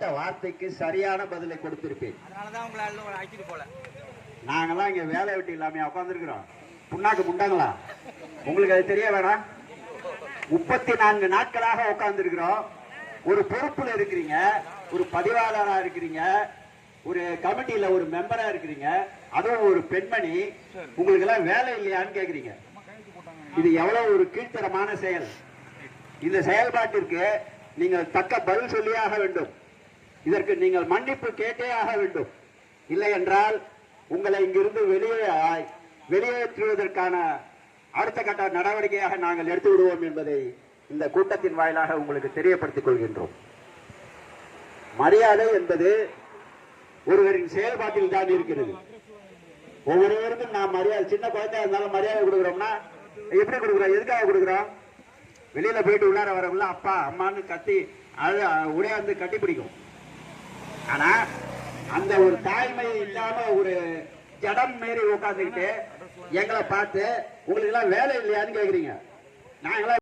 கேட்ட வார்த்தைக்கு சரியான பதிலை கொடுத்திருப்பேன். நாங்கெல்லாம் இங்க வேலை வெட்டி இல்லாம உட்காந்துருக்கிறோம் புண்ணாக்கு முண்டாங்களா உங்களுக்கு அது தெரிய வேணாம் முப்பத்தி நான்கு நாட்களாக உட்கார்ந்துருக்கிறோம். ஒரு பொறுப்புல இருக்கிறீங்க ஒரு பதிவாளரா இருக்கிறீங்க ஒரு கமிட்டியில ஒரு மெம்பரா இருக்கிறீங்க அதுவும் ஒரு பெண்மணி உங்களுக்கு எல்லாம் வேலை இல்லையான்னு கேக்குறீங்க. இது எவ்வளவு ஒரு கீழ்த்தரமான செயல். இந்த செயல்பாட்டிற்கு நீங்கள் தக்க பதில் சொல்லியே ஆக வேண்டும். இதற்கு நீங்கள் மன்னிப்பு கேட்டே ஆக வேண்டும். இல்லை என்றால் உங்களை இங்கிருந்து வெளியே வெளியேற்றுவதற்கான அடுத்த கட்ட நடவடிக்கையாக நாங்கள் எடுத்து விடுவோம் என்பதை இந்த கூட்டத்தின் வாயிலாக உங்களுக்கு தெரியப்படுத்திக் கொள்கின்றோம். மரியாதை என்பது ஒருவரின் செயல்பாட்டில் தான் இருக்கிறது. ஒவ்வொருவருக்கும் நான் மரியாதை சின்ன குழந்தையா இருந்தாலும் மரியாதை கொடுக்குறோம்னா எப்படி கொடுக்குறோம்? எதுக்காக கொடுக்குறோம்? வெளியில போயிட்டு உள்ளார வரவங்கள அப்பா அம்மான்னு கத்தி அது உடையாந்து கட்டி பிடிக்கும். ஆனா அந்த ஒரு தாய்மை இல்லாம ஒரு ஜடம் மாரி உட்காந்துக்கிட்டு எங்களை பார்த்து உங்களுக்கு எல்லாம் வேலை இல்லையான்னு கேக்குறீங்க. நாங்களாம்